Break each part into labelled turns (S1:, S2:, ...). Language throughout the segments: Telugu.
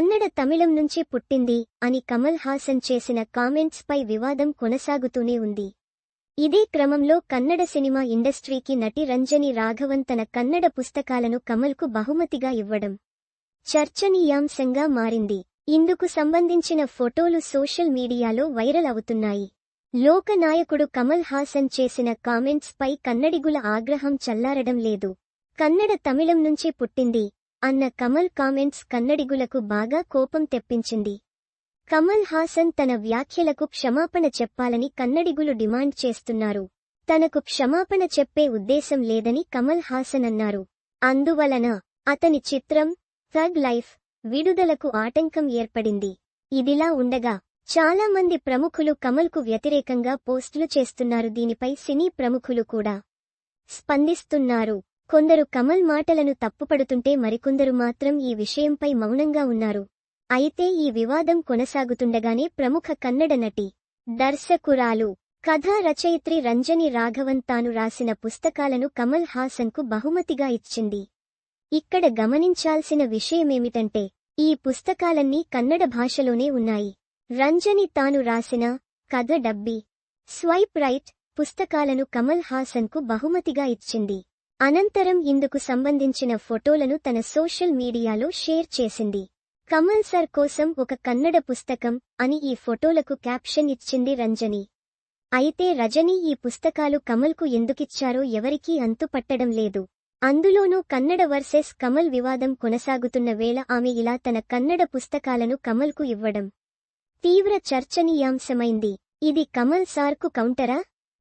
S1: కన్నడ తమిళం నుంచే పుట్టింది అని కమల్ హాసన్ చేసిన కామెంట్స్ పై వివాదం కొనసాగుతూనే ఉంది. ఇదే క్రమంలో కన్నడ సినిమా ఇండస్ట్రీకి నటి రంజని రాఘవన్ తన కన్నడ పుస్తకాలను కమల్కు బహుమతిగా ఇవ్వడం చర్చనీయాంశంగా మారింది. ఇందుకు సంబంధించిన ఫోటోలు సోషల్ మీడియాలో వైరల్ అవుతున్నాయి. లోకనాయకుడు కమల్ హాసన్ చేసిన కామెంట్స్ పై కన్నడిగుల ఆగ్రహం చల్లారడం లేదు. కన్నడ తమిళం నుంచే పుట్టింది అన్న కమల్ కామెంట్స్ కన్నడిగులకు బాగా కోపం తెప్పించింది. కమల్ హాసన్ తన వ్యాఖ్యలకు క్షమాపణ చెప్పాలని కన్నడిగులు డిమాండ్ చేస్తున్నారు. తనకు క్షమాపణ చెప్పే ఉద్దేశం లేదని కమల్ హాసన్ అన్నారు. అందువలన అతని చిత్రం థగ్ లైఫ్ విడుదలకు ఆటంకం ఏర్పడింది. ఇదిలా ఉండగా చాలా మంది ప్రముఖులు కమల్కు వ్యతిరేకంగా పోస్టులు చేస్తున్నారు. దీనిపై సినీ ప్రముఖులు కూడా స్పందిస్తున్నారు. కొందరు కమల్ మాటలను తప్పుపడుతుంటే మరికొందరు మాత్రం ఈ విషయంపై మౌనంగా ఉన్నారు. అయితే ఈ వివాదం కొనసాగుతుండగానే ప్రముఖ కన్నడ నటి దర్శకురాలు కథా రచయిత్రి రంజని రాఘవన్ తాను రాసిన పుస్తకాలను కమల్ హాసన్కు బహుమతిగా ఇచ్చింది. ఇక్కడ గమనించాల్సిన విషయమేమిటంటే ఈ పుస్తకాలన్నీ కన్నడ భాషలోనే ఉన్నాయి. రంజని తాను రాసిన కథ డబ్బి స్వైప్ రైట్ పుస్తకాలను కమల్ హాసన్కు బహుమతిగా ఇచ్చింది. అనంతరం ఇందుకు సంబంధించిన ఫోటోలను తన సోషల్ మీడియాలో షేర్ చేసింది. కమల్ సర్ కోసం ఒక కన్నడ పుస్తకం అని ఈ ఫోటోలకు క్యాప్షన్ ఇచ్చింది రంజని. అయితే రజని ఈ పుస్తకాలు కమల్కు ఎందుకిచ్చారో ఎవరికీ అంతుపట్టడం లేదు. అందులోనూ కన్నడ వర్సెస్ కమల్ వివాదం కొనసాగుతున్న వేళ ఆమె ఇలా తన కన్నడ పుస్తకాలను కమల్కు ఇవ్వడం తీవ్ర చర్చనీయాంశమైంది. ఇది కమల్ సార్కు కౌంటరా?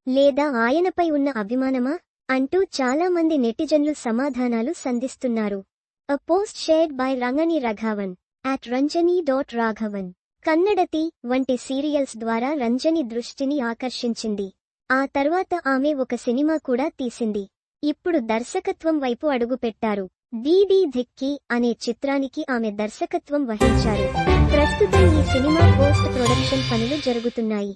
S1: లేదా ఆయనపై ఉన్న అభిమానమా? అంటూ చాలా మంది నెటిజన్లు సమాధానాలు సంధిస్తున్నారు. A post shared by Ranjani Raghavan at Ranjani dot Raghavan Kannadathi వంటి సీరియల్స్ ద్వారా రంజని దృష్టిని ఆకర్షించింది. ఆ తర్వాత ఆమె ఒక సినిమా కూడా తీసింది. ఇప్పుడు దర్శకత్వం వైపు అడుగుపెట్టారు. దీదీ ధిక్కి అనే చిత్రానికి ఆమె దర్శకత్వం వహించారు. ప్రస్తుతం ఈ సినిమా పోస్ట్ ప్రొడక్షన్ పనులు జరుగుతున్నాయి.